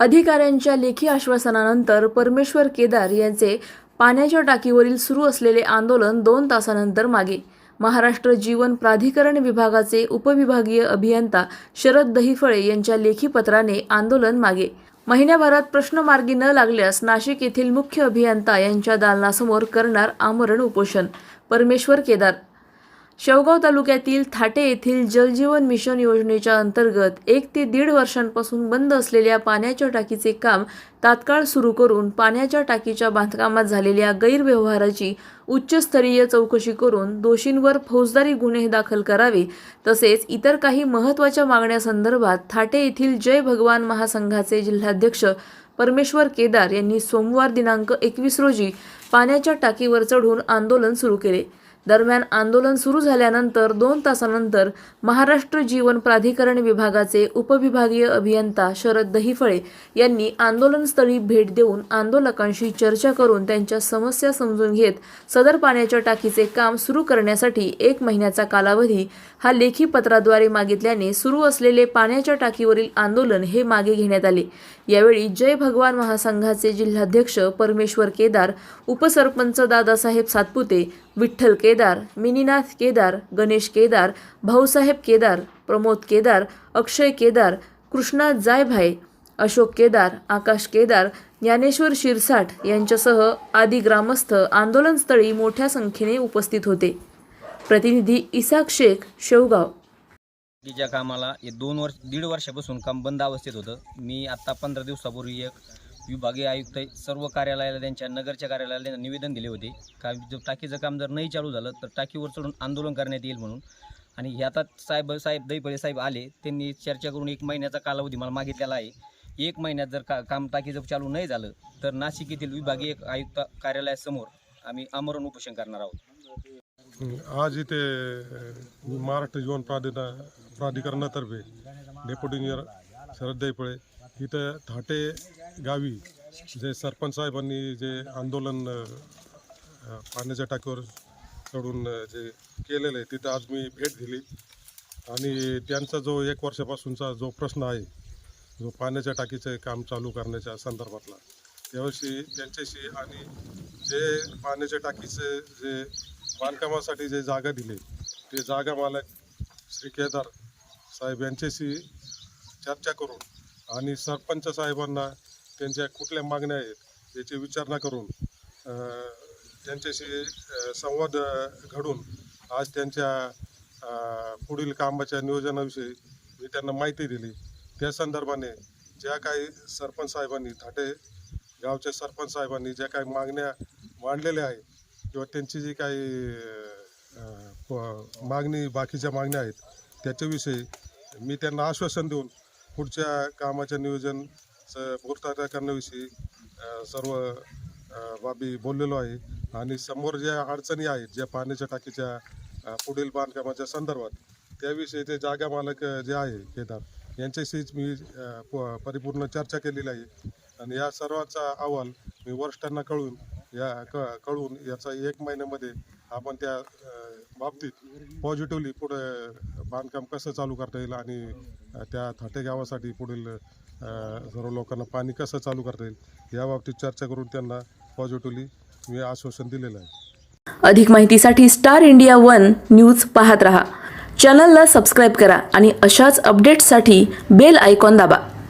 अधिकाऱ्यांच्या लेखी आश्वासनानंतर परमेश्वर केदार यांचे पाण्याच्या टाकीवरील सुरू असलेले आंदोलन दोन तासानंतर मागे महाराष्ट्र जीवन प्राधिकरण विभागाचे उपविभागीय अभियंता शरद दहिफळे यांच्या लेखी पत्राने आंदोलन मागे. महिन्याभरात प्रश्न मार्गी न लागल्यास नाशिक येथील मुख्य अभियंता यांच्या दालनासमोर करणार आमरण उपोषण. परमेश्वर केदार शेवगाव तालुक्यातील थाटे येथील जलजीवन मिशन योजनेच्या अंतर्गत एक ते दीड वर्षांपासून बंद असलेल्या पाण्याच्या टाकीचे काम तात्काळ सुरू करून पाण्याच्या टाकीच्या बांधकामात झालेल्या गैरव्यवहाराची उच्चस्तरीय चौकशी करून दोषींवर फौजदारी गुन्हे दाखल करावे तसेच इतर काही महत्त्वाच्या मागण्यासंदर्भात थाटे येथील जय भगवान महासंघाचे जिल्हाध्यक्ष परमेश्वर केदार यांनी सोमवार दिनांक एकवीस रोजी पाण्याच्या टाकीवर चढून आंदोलन सुरू केले. दरम्यान आंदोलन सुरू झाल्यानंतर दोन तासानंतर महाराष्ट्र जीवन प्राधिकरण विभागाचे उपविभागीय अभियंता शरद दहिफळे यांनी आंदोलनस्थळी भेट देऊन आंदोलकांशी चर्चा करून त्यांच्या समस्या समजून घेत सदर पाण्याच्या टाकीचे काम सुरू करण्यासाठी एक महिन्याचा कालावधी हा लेखी पत्राद्वारे मागितल्याने सुरू असलेले पाण्याच्या टाकीवरील आंदोलन हे मागे घेण्यात आले. यावेळी जय भगवान महासंघाचे जिल्हाध्यक्ष परमेश्वर केदार उपसरपंच दादासाहेब सातपुते विठ्ठल केदार मिनीनाथ केदार गणेश केदार भाऊसाहेब केदार प्रमोद केदार अक्षय केदार कृष्णा जायभाई अशोक केदार आकाश केदार ज्ञानेश्वर शिरसाठ यांच्यासह आदी ग्रामस्थ आंदोलनस्थळी मोठ्या संख्येने उपस्थित होते. प्रतिनिधी इसाक शेख शेवगाव. कामाला दोन वर्ष दीड वर्षापासून काम बंद अवस्थेत होतं. मी आत्ता पंधरा दिवसापूर्वी एक विभागीय आयुक्त सर्व कार्यालयाला त्यांच्या नगरच्या कार्यालयाला त्यांना निवेदन दिले होते. का जर टाकीचं काम जर नाही चालू झालं तर टाकीवर चढून आंदोलन करण्यात येईल म्हणून. आणि ह्यातात साहेब साहेब दैपळे साहेब आले त्यांनी चर्चा करून एक महिन्याचा कालावधी मला मागितलेला आहे. एक महिन्यात जर का काम टाकीचं चालू नाही झालं तर नाशिक येथील विभागीय आयुक्त कार्यालयासमोर आम्ही आमरण उपोषण करणार आहोत. आज इथे महाराष्ट्र जीवन प्राधिका प्राधिकरणातर्फे डेप्युटी इंजिनियर शरद दैपळे इथं थाटे गावी जे सरपंच साहेबांनी जे आंदोलन पाण्याच्या टाकीवर चढून जे केलेलं आहे तिथं आज मी भेट दिली. आणि त्यांचा जो एक वर्षापासूनचा जो प्रश्न आहे जो पाण्याच्या टाकीचं काम चालू करण्याच्या संदर्भातला त्यावर्षी त्यांच्याशी आणि जे पाण्याच्या टाकीचे जे बांधकामासाठी जे जागा दिली ते जागा मालक श्री केदार साहेब यांच्याशी चर्चा करून आणि सरपंच साहेबांना त्यांच्या कुठल्या मागण्या आहेत याची विचारणा करून त्यांच्याशी संवाद घडून आज त्यांच्या पुढील कामाच्या नियोजनाविषयी मी त्यांना माहिती दिली. त्या संदर्भाने ज्या काही सरपंच साहेबांनी थाटे गावच्या सरपंच साहेबांनी ज्या काही मागण्या मांडलेल्या आहेत किंवा त्यांची जी काही प- मागणी बाकीच्या मागण्या आहेत त्याच्याविषयी मी त्यांना आश्वासन देऊन पुढच्या कामाच्या नियोजन पूर्तता करण्याविषयी सर्व बाबी बोललेलो आहे. आणि समोर ज्या अडचणी आहेत ज्या पाण्याच्या टाकीच्या पुढील बांधकामाच्या संदर्भात त्याविषयी ते जागा मालक जे आहे केदार यांच्याशीच मी प- परिपूर्ण चर्चा केलेली आहे. आणि या सर्वांचा अहवाल मी वरिष्ठांना कळून या क कळून याचा एक महिन्यामध्ये आपण त्या बाबतीत पॉझिटिव्हली पुढे बांधकाम कसं चालू करता येईल आणि त्या थाटे गावासाठी पुढील सर्व लोकांना पाणी कसं चालू करता येईल या बाबतीत चर्चा करून त्यांना पॉझिटिव्हली मी आश्वासन दिलेलं आहे. अधिक माहितीसाठी स्टार इंडिया वन न्यूज पाहत रहा. चॅनलला सबस्क्राईब करा आणि अशाच अपडेट्ससाठी बेल आयकॉन दाबा.